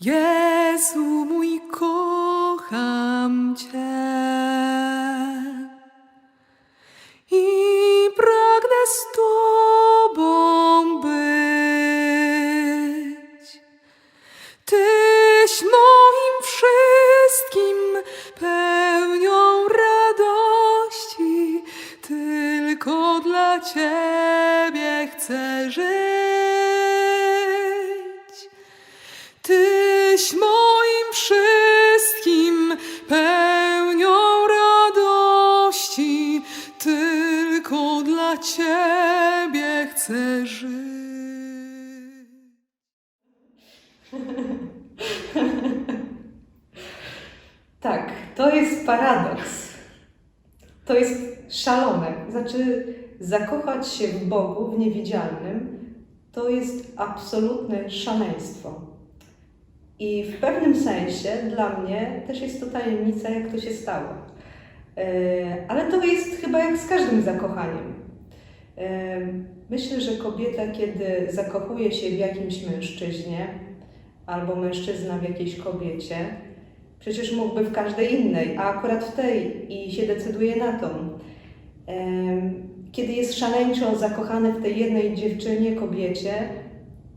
Jezu mój, kocham Cię i pragnę z Tobą być. Tyś moim wszystkim pełnią radości, tylko dla Ciebie chcę żyć. Tak, to jest paradoks. To jest szalone. Znaczy, zakochać się w Bogu, w niewidzialnym, to jest absolutne szaleństwo. I w pewnym sensie dla mnie też jest to tajemnica, jak to się stało. E, Ale to jest chyba jak z każdym zakochaniem. E, Myślę, że kobieta, kiedy zakochuje się w jakimś mężczyźnie, albo mężczyzna w jakiejś kobiecie, Przecież mógłby w każdej innej, a akurat w tej i się decyduje na tą. Kiedy jest szaleńczo zakochany w tej jednej dziewczynie, kobiecie,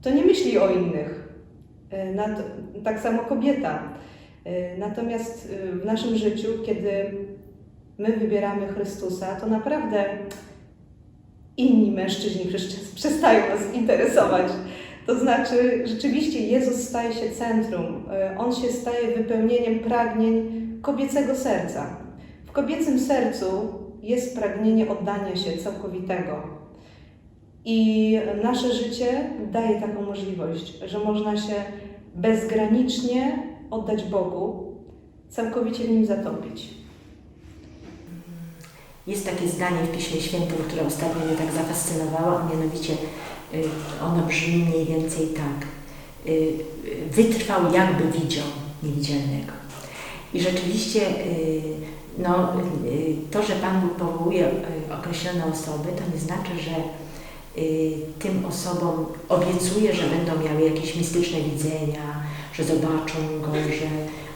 to nie myśli o innych. E, tak samo kobieta. E, Natomiast e, w naszym życiu, kiedy my wybieramy Chrystusa, to naprawdę inni mężczyźni przestają nas interesować. To znaczy, rzeczywiście Jezus staje się centrum. E, On się staje wypełnieniem pragnień kobiecego serca. W kobiecym sercu jest pragnienie oddania się całkowitego. I nasze życie daje taką możliwość, że można się bezgranicznie oddać Bogu, całkowicie w nim zatopić. Jest takie zdanie w Piśmie Świętym, które ostatnio mnie tak zafascynowało, a mianowicie y, ono brzmi mniej więcej tak. Y, y, Wytrwał jakby widział niewidzialnego. I rzeczywiście no, to, że Pan Bóg powołuje określone osoby, to nie znaczy, że tym osobom obiecuje, że będą miały jakieś mistyczne widzenia, że zobaczą go, że...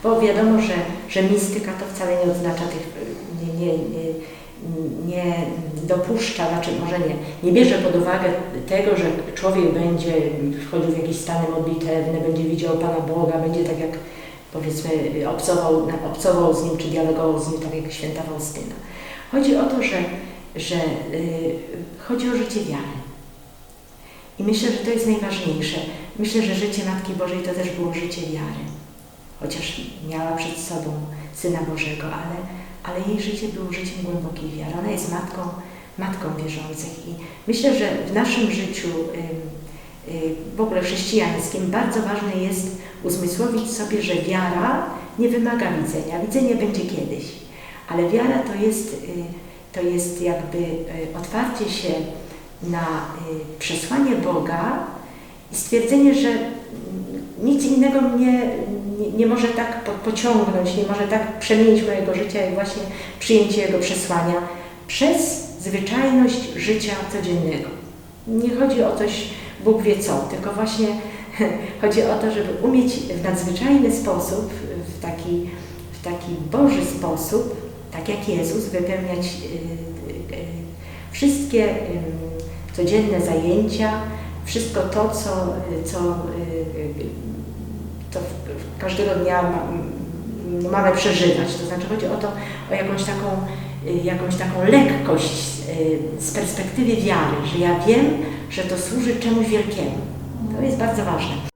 Bo wiadomo, że, że mistyka to wcale nie oznacza tych... Nie, nie, nie, nie dopuszcza, znaczy może nie, nie bierze pod uwagę tego, że człowiek będzie wchodził w jakieś stany modlitewne, będzie widział Pana Boga, będzie tak jak powiedzmy obcował, obcował z Nim, czy dialogował z Nim, tak jak święta Faustyna. Chodzi o to, że, że y, chodzi o życie wiary. I myślę, że to jest najważniejsze. Myślę, że życie Matki Bożej to też było życie wiary. Chociaż miała przed sobą Syna Bożego, ale, ale jej życie było życiem głębokiej wiary. Ona jest matką, matką wierzących. I myślę, że w naszym życiu y, w ogóle chrześcijańskim bardzo ważne jest uzmysłowić sobie, że wiara nie wymaga widzenia. Widzenie będzie kiedyś, ale wiara to jest, y, to jest jakby y, otwarcie się na przesłanie Boga i stwierdzenie, że mm, nic innego mnie nie, może tak po, pociągnąć, nie może tak przemienić mojego życia, jak właśnie przyjęcie Jego przesłania przez zwyczajność życia codziennego. Nie chodzi o coś Bóg wie co, tylko właśnie chodzi o to, żeby umieć w nadzwyczajny sposób, w taki, w taki Boży sposób, tak jak Jezus, wypełniać y, y, y, wszystkie codzienne zajęcia, wszystko to, co, co, w każdego dnia ma, mamy przeżywać. To znaczy chodzi o to, o jakąś taką, jakąś taką lekkość y, z perspektywy wiary, że ja wiem, że to służy czemuś wielkiemu. To jest bardzo ważne.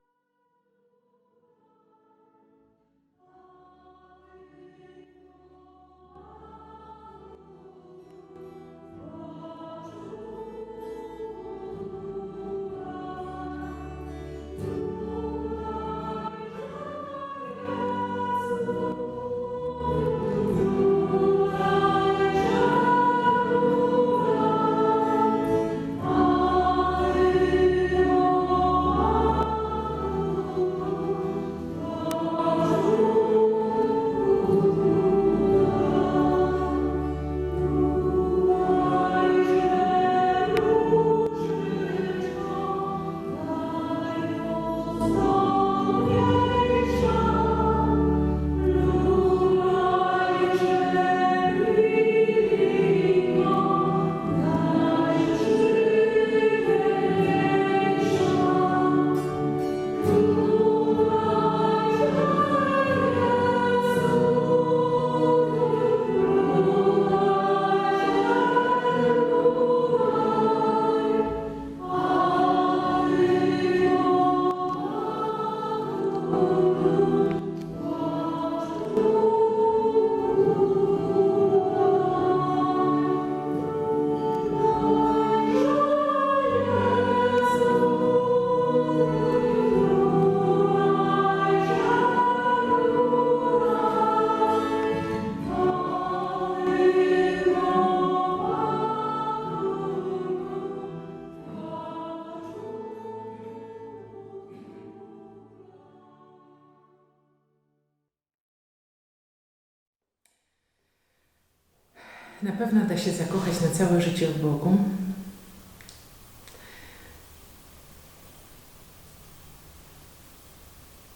Na pewno da się zakochać na całe życie w Bogu.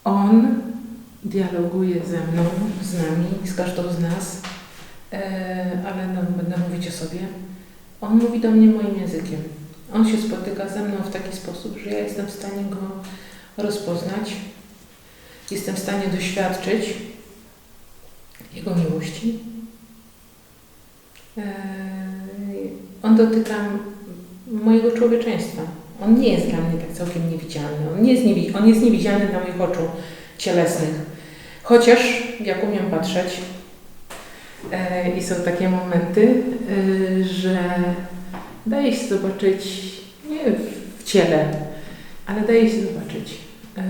On dialoguje ze mną, z nami, z każdą z nas, e, ale no, będę mówić o sobie. On mówi do mnie moim językiem. On się spotyka ze mną w taki sposób, że ja jestem w stanie go rozpoznać, jestem w stanie doświadczyć Jego miłości. Eee, On dotyka mojego człowieczeństwa. On nie jest dla mnie tak całkiem niewidzialny. On, nie jest, niewi- on jest niewidzialny dla moich oczu cielesnych. Chociaż jak umiem patrzeć eee, i są takie momenty, eee, że daje się zobaczyć nie w ciele, ale daje się zobaczyć eee,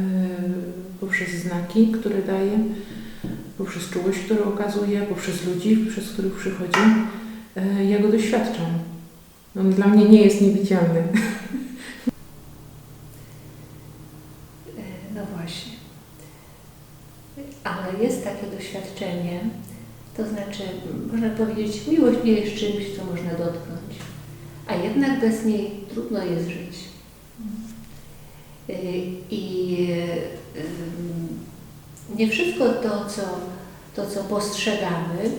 poprzez znaki, które daje, poprzez czułość, którą okazuje, poprzez ludzi, przez których przychodzi. E, ja go doświadczam. On dla mnie nie jest niewidzialny. E, No właśnie. Ale jest takie doświadczenie, to znaczy, można powiedzieć, miłość nie jest czymś, co można dotknąć, a jednak bez niej trudno jest żyć. E, I nie wszystko to, co, to, co postrzegamy,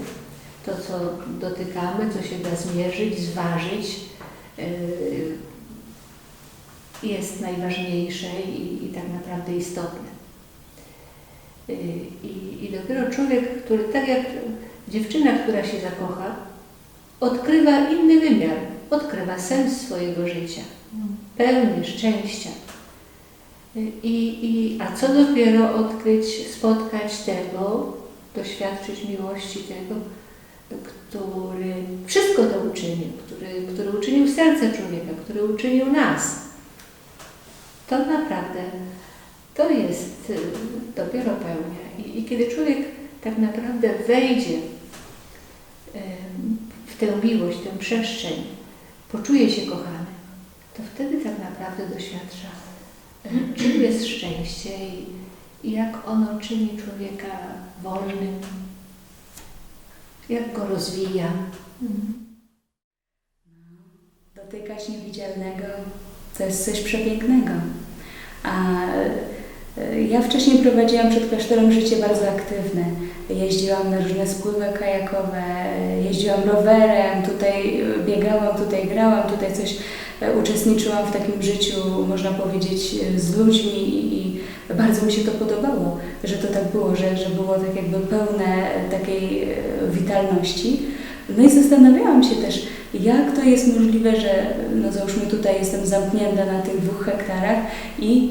to, co dotykamy, co się da zmierzyć, zważyć, e, jest najważniejsze i, i tak naprawdę istotne. Y, I, I dopiero człowiek, który tak jak dziewczyna, która się zakocha, odkrywa inny wymiar, odkrywa sens swojego życia, pełny szczęścia. Y, I, i, a co dopiero odkryć, spotkać tego, doświadczyć miłości tego, który wszystko to uczynił, który, który uczynił serce człowieka, który uczynił nas. To naprawdę, to jest y, dopiero pełnia. I, I kiedy człowiek tak naprawdę wejdzie ym, w tę miłość, tę przestrzeń, poczuje się kochany, to wtedy tak naprawdę doświadcza, y, czym jest szczęście i, i jak ono czyni człowieka wolnym, jak go rozwija. Dotykać niewidzialnego to jest coś przepięknego. A e, ja wcześniej prowadziłam przed klasztorem życie bardzo aktywne. Jeździłam na różne spływy kajakowe, jeździłam rowerem, tutaj e, biegałam, tutaj grałam, tutaj coś e, uczestniczyłam w takim życiu, można powiedzieć, z ludźmi i, i bardzo mi się to podobało, że to tak było, że, że było tak jakby pełne takiej e, witalności. No i zastanawiałam się też, jak to jest możliwe, że no załóżmy tutaj jestem zamknięta na tych dwóch hektarach i,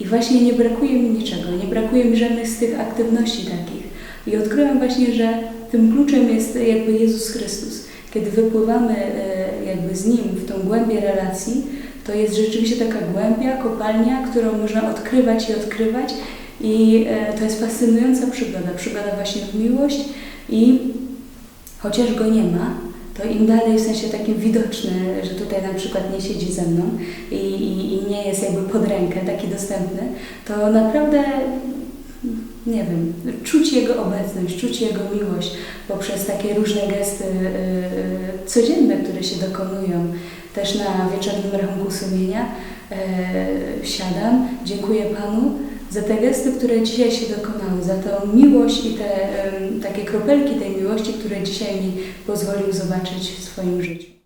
i właśnie nie brakuje mi niczego, nie brakuje mi żadnych z tych aktywności takich. I odkryłam właśnie, że tym kluczem jest jakby Jezus Chrystus. Kiedy wypływamy e, jakby z Nim w tą głębię relacji, to jest rzeczywiście taka głębia, kopalnia, którą można odkrywać i odkrywać i e, to jest fascynująca przygoda, przygoda właśnie w miłość i chociaż go nie ma, to im dalej w sensie takim widoczny, że tutaj na przykład nie siedzi ze mną i, i, i nie jest jakby pod rękę taki dostępny, to naprawdę nie wiem, czuć Jego obecność, czuć Jego miłość poprzez takie różne gesty yy, codzienne, które się dokonują. Też na wieczornym rachunku sumienia yy, siadam, dziękuję Panu za te gesty, które dzisiaj się dokonały, za tą miłość i te takie kropelki tej miłości, które dzisiaj mi pozwolił zobaczyć w swoim życiu.